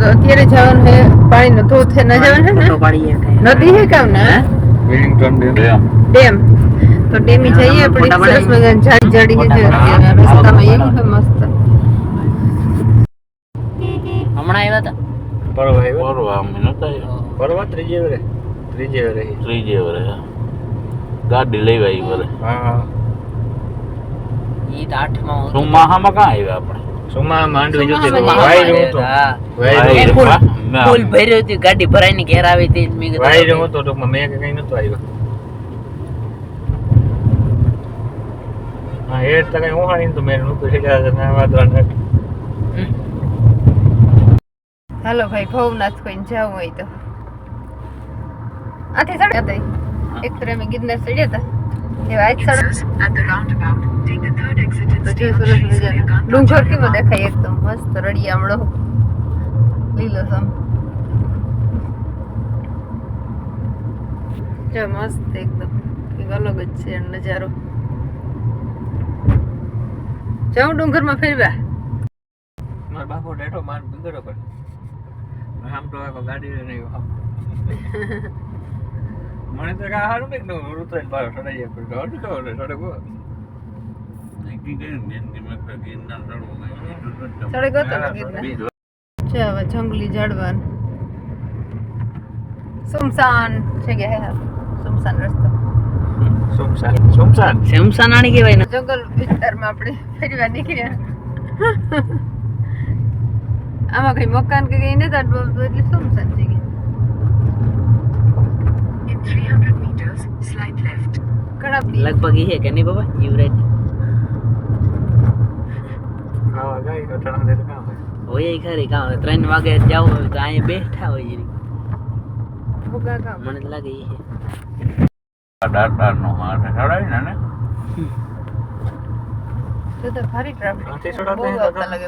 તો અત્યારે જવાનું છે પાણી નતો છે. ન જવાનું છે ને? નદી છે કામ ને? Willingdon dam. ડેમ. તો ડેમ જઈએ આપણે. સરસ. મજાની જાડી જાડી છે અત્યારે. રસ્તામાં એમ છે મસ્ત. હમણાં આવ્યા હતા? પરવા આવ્યો? પરવા અમે નતા. પરવા ત્રીજે વરે. ત્રીજે વરે. ત્રીજે વરે ગાડી લઈ આવી વરે. હા. ઈ તો આઠમાં હતું. ચોમાહામાં કાં આવ્યા આપણે? સુમા માંડવી જોતી સુમામાં વાયરું આવ્યા વાયરું ફૂલ મેં- ફૂલ ગાડી ભરાઈને ઘેર આવી હતી મેં કીધું વાયરું હતું ટૂંકમાં. મેં કે કઈ નતું આવ્યો. હા એ તો કઈ ઉહાણી તો મેં નું હેડ્યા ના વાદળા ને. હાલો ભાઈ ભવનાથ કોઈને જવું હોય તો. આથી ચડ્યા હતા એક તો અમે ગિરનાર ચડ્યા હતા. એવા આજ ચડ જો સરસ મજાનો. ડુંગર કેવો દેખાય એકદમ મસ્ત રડિયામણો. લીલો સમ. જો મસ્ત એકદમ. કંઈક અલગ જ છે નજારો. જાઉં ડુંગરમાં ફેરવા. મારો બાપો ડેટો માર ડુંગર પણ આમ તો આખો ગાડી નહીં. મને તો કા હારું ને ઋતુરાજ બાર સડાઈ જાય પણ તો સડે ગો નક્કી ને બેન કે મેં કીધું ગિરનાર ચડવું હોય. ચડે ગયો તો ને ગિરનાર બીજું. છે હવે જંગલી ઝાડવાન સુમસાન છે કે હે? સુમસાન રસ્તો. સુમસાન. સુમસાન? શમશાનાણી કહેવાય ને. જંગલ વિસ્તારમાં આપણે ફેરવા નીકળ્યા. આમાં કઈ મકાન કે કઈ નથી આટલું બધું એટલે સુમસાન છે કે. In 300 meters, slight left. ઘણા બધી લગભગ એ છે કે નહીં બાબા? યુવરાજ આવા ગાય કઠણા દે તો કામ હોય ખરી ત્રણ વાગે જાવ હોય તો અહીંયા બેઠા હોય મને લાગે દાતારનો ને તો તો ટ્રાફિક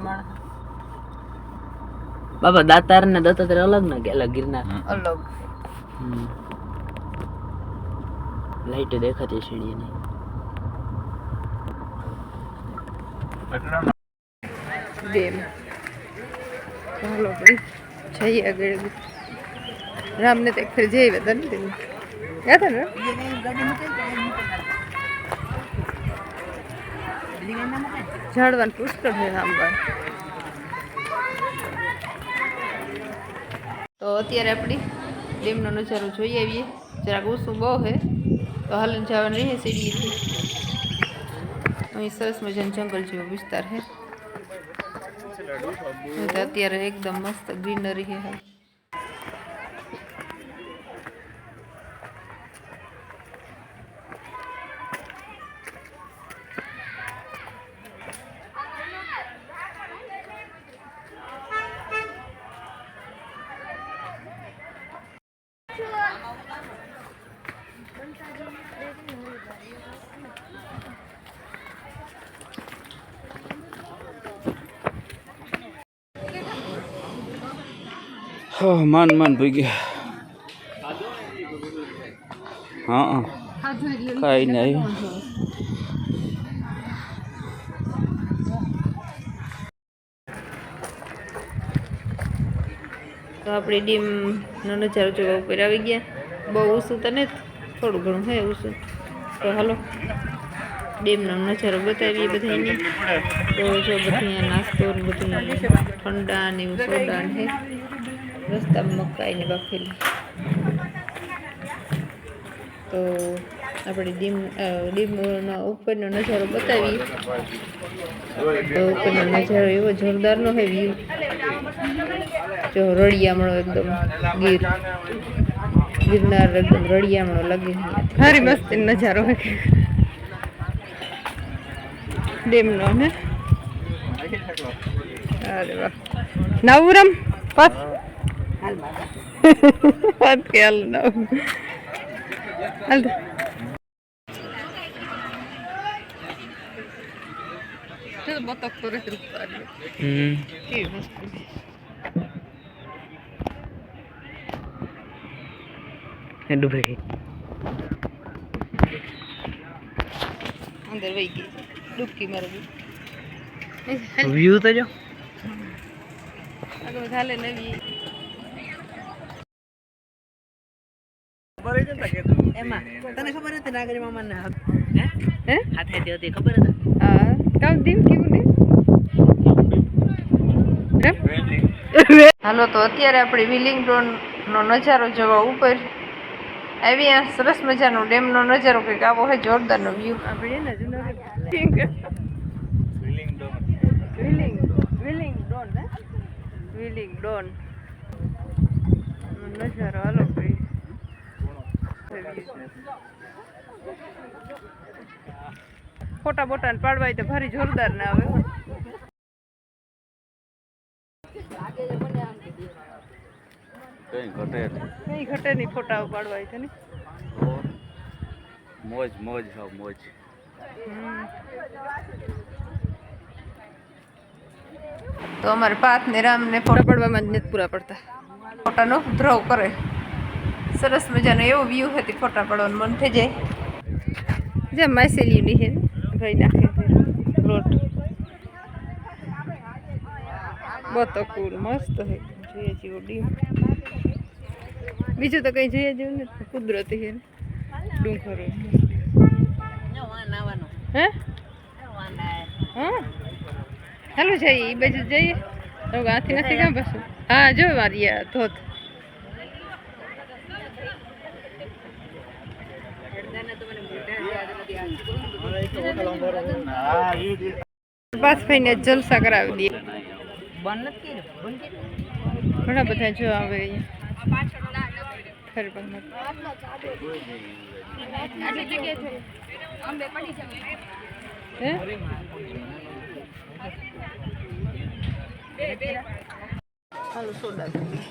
માણસ બાબા દાતાર ને દત્તાત્રેય અલગ ના કે અલગ ગિરનાર? અલગ. લાઈટ દેખાતી સીડી ની એટલા ડેમ ચાલો ભાઈ, જઈએ આગળ. રામને તો એક ફેર જઈ હતા ને તેમ. ગયા હતા ને ઝાડવાન પુષ્કળ છે સાંભળ તો અત્યારે આપણી ડેમનો નજારો જોઈ આવીએ. જરાક ઓછું બહુ છે. તો હાલન જવાનું રહીએ સીડીએથી. અહીં સરસ મજાનું જંગલ જેવો વિસ્તાર છે. અત્યારે એકદમ મસ્ત ગ્રીનરી છે. માન માન ભાઈ ગયા. હા કઈ નહીં તો આપણે ડીમનો નજારો જોવા ઉપર આવી ગયા. બહુ ઊંચું તો નથી, થોડું ઘણું હે ઊંચું. તો હાલો, ડેમનો નજારો બતાવીએ બધાને તો જો બધી નાસ્તો ને બધું ઠંડા ને એવું સોડા ને રસ્તામાં મકાઈ ને બાફેલી. તો આપણે ડીમ ડીમનો ઉપરનો નજારો બતાવીએ. તો ઉપરનો નજારો એવો જોરદારનો છે વ્યૂ જો રળિયામણો એકદમ ગીર, ગિરનાર એકદમ રળિયામણો લાગે. સારી મસ્ત નજારો હોય ડેમનો ને? અરે વાહ. નવરમ પાસ પાસ કે હાલ. નવ હાલ બતક તો રહેતું હમ કેવી મસ્ત એ ડૂબી ગઈ અંદર વહી ગઈ ડૂબકી મારવી વ્યૂ તો જો. આગળ ચાલે નવી. એમાં તને ખબર હતી નાગરી મામાને હે? હાથે હતી હતી ખબર હતી હા કામ દીમ કેવું દીમ હાલો તો અત્યારે આપણે વિલિંગ નો નજારો જોવા ઉપર. આવી આ સરસ મજાનો ડેમનો નજારો કંઈક આવો હોય જોરદારનો વ્યૂ આપણે ને ડોન. વિલિંગ વિલિંગ ડોન ને વિલિંગ ડોન. નજારો હાલો ભાઈ. ફોટા બોટા પાડવાય તો ભારી જોરદાર ના આવે. કઈ ઘટે કઈ ઘટે નહીં ફોટા પાડવાય તો નહીં. મોજ મોજ હા મોજ. તો અમારે પાથ ને રામ ને ફોટા પાડવામાં જ નથી પૂરા પડતા. ફોટાનો ધ્રવ કરે. સરસ મજાનો એવો વ્યૂ હતી ફોટા પાડવાનું મન થઈ જાય. જે માસેલી નહીં હે ભાઈ નાખે રોટ લોટ. બહુ કુલ મસ્ત હે. જોઈએ જેવો ડીમ. બીજું તો કંઈ જોઈએ જેવું નથી કુદરતી હે ડુંગરો. હે? હા? ચાલુ જઈએ એ બાજુ જઈએ. તો ગાંથી નથી કામ પાછું? હા જો મારી ધોધ. બસ ભાઈને જલસા કરાવી દઈએ. ઘણા બધા જો આવે હાલો સોડા ગરમી.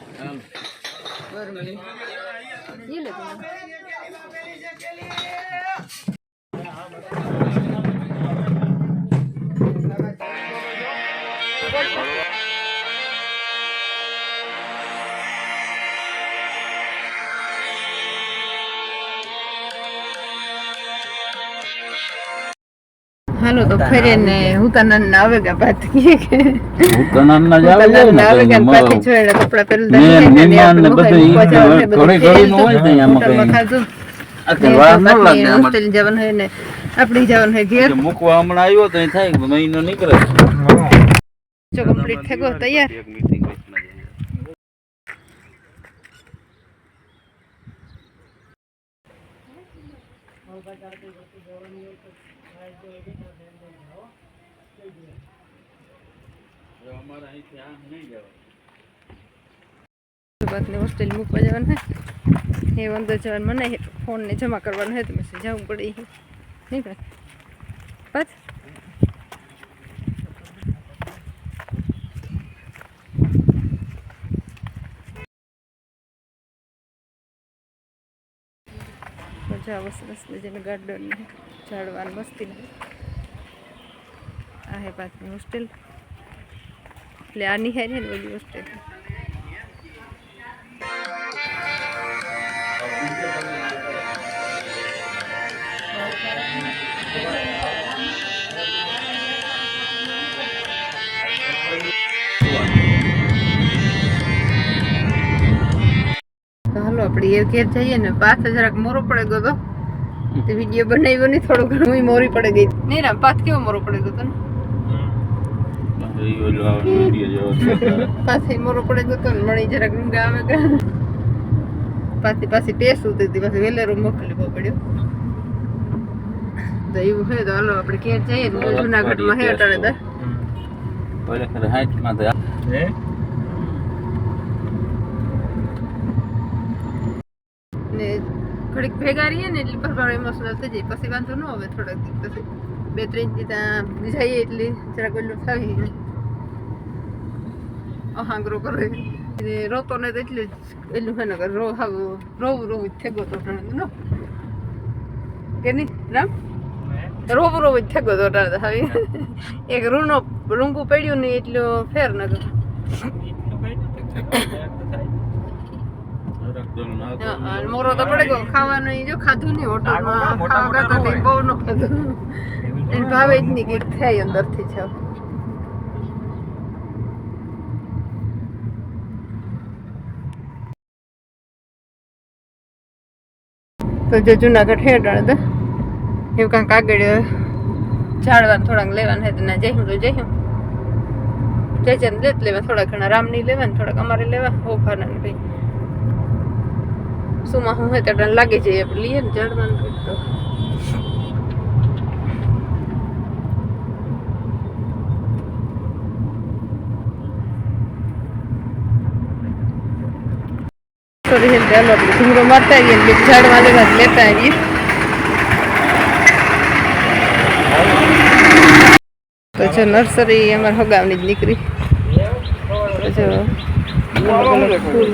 હાલો તો ફેરે ને હું તને આવે કે બાત કીએ કે ઉત્તરાયણના જ આવે છે ને આવે કે કઈ પાછી મ- જોઈને કપડાં પહેરી ને લીધા ને મહેમાન ને આપણે બધું ઈ ઉપવાસ આવે ને બધું ઘડી ઘડીનું હોય ને પહેરી આમાં હોટલમાં કઈ. ખાધું. આખી ને વાર ન પાછી લાગે આમાં. હોસ્ટેલ જવાનું હોય ને આપણે જવાનું હોય ઘેર કે મૂકવા હમણાં આવ્યો તો એ થાય કે મહિનો નીકળે જો કમ્પ્લીટ થઈ ગયો તૈયાર એક meeting વચમાં હોસ્ટેલ મૂકવા જવાનું હે? એ વાંધો જવાનું. મને ફોનને જમા કરવાનું હે, તો પછી જવું પડે. નહીં ભાઈ? બસ મજા સરસ મજાની ગાર્ડન ઝાડવાનું મસ્તી આ હે પાછી હોસ્ટેલ એટલે આ નિહારી ને બધી વસ્તુ હાલો, આપણે એ ઘેર જઈએ ને, પાછ જરાક મોરો પડે ગયો તો. વીડિયો બનાવ્યો નહીં, થોડો ઘણો મોરી પડે ગઈ. નહીં રામ પાછ કેવો મોરો પડે ગયો તો ને હવે ઈ ઓલો આવે વીડિયો જેવો છે તારે. પાછી મોરો પડે ગયો તો મણી જરાક ઊંઘા આવે કે? પાછી પાછી ટેસ્ટ ઉતરી હતી પાછી વેલેરો મોકલવો પડ્યો. તો એવું હોય તો હાલો આપણે ક્યાં જઈએ ને જુનાગઢમાં હે અટાણે હાઈટમાં તો હે? ને ઘડીક ભેગા રહીએ ને એટલે પછી ઘણો ઇમોશનલ થઈ જાય. પછી વાંધો ન આવે થોડાક દિવસ પછી બે ત્રણ દી ત્યાં જઈએ એટલે જરાક ઓલું થાય અહાંગરો કરે ને રોતો ને તો એટલે જ એટલું છે ને રો હાવ રોવું રોવું જ થેગો તો નો? કે નહીં રામ? રોવું રોવું જ થેગો તો હવે? એક રૂનો રૂંગું પડ્યું ને એટલું ફેર ન મોરો તો પડે ગયો. ખાવાનું જો ખાધું નહીં હોટલમાં ખાવા કરતા બહુ ન ખાધું. ભાવે જ નહીં કંઈક થાય અંદરથી છે તો જો જુનાગઢ તો એવું કાંઈક આગળ ઝાડવાનું થોડાક લેવાના હે ના જઈશું તો જઈશું જય ચંદ લેત લેવા થોડા ઘણા રામની લેવા ને થોડાક અમારે લેવા ઓફાના ભાઈ માં હું હે તો લાગી જઈએ આપણે લઈએ ને ઝાડવાનું તો. સોરી હેલ ચાલો આપણે ઘૂંઘરો મારતા આવીએ ઝાડમાં લેવા જ લેતા આવીએ. તો જો નર્સરી અમારે હગાવની જ નીકળી. તો જો ફૂલ.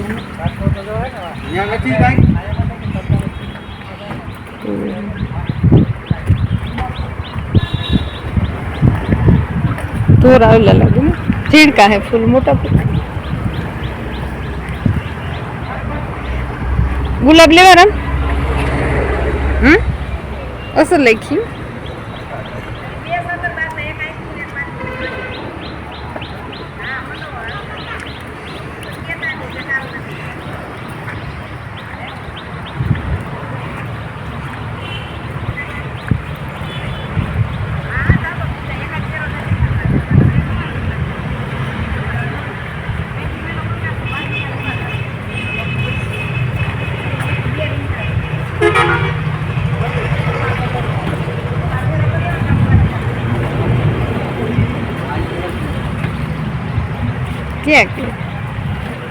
ધોર આવેલા લાગે ને? ઝીણકા હે ફૂલ, મોટા ફૂલ. ગુલાબ લેવા રામ હમ અસર લખ્યું ક્યાં કે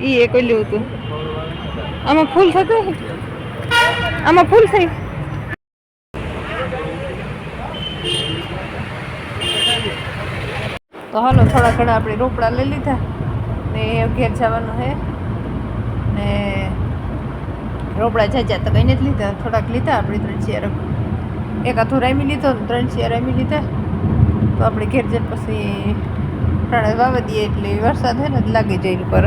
ઈ એક લેવું હતું. આમાં ફૂલ થતું આમાં ફૂલ થઈ? તો હાલો, થોડા ઘણા આપણે રોપડા લઈ લીધા. ને ઘેર જવાનું છે ને રોપડા જાજા તો કંઈ નથી લીધા, થોડાક લીધા, આપણે ત્રણ ચાર એક આથું રામી લીધો ને ત્રણ ચાર રામી લીધા. તો આપણે ઘેર જઈને પછી પ્રાણે વાવી દઈએ એટલે વરસાદ હે ને લાગી જાય ઉપર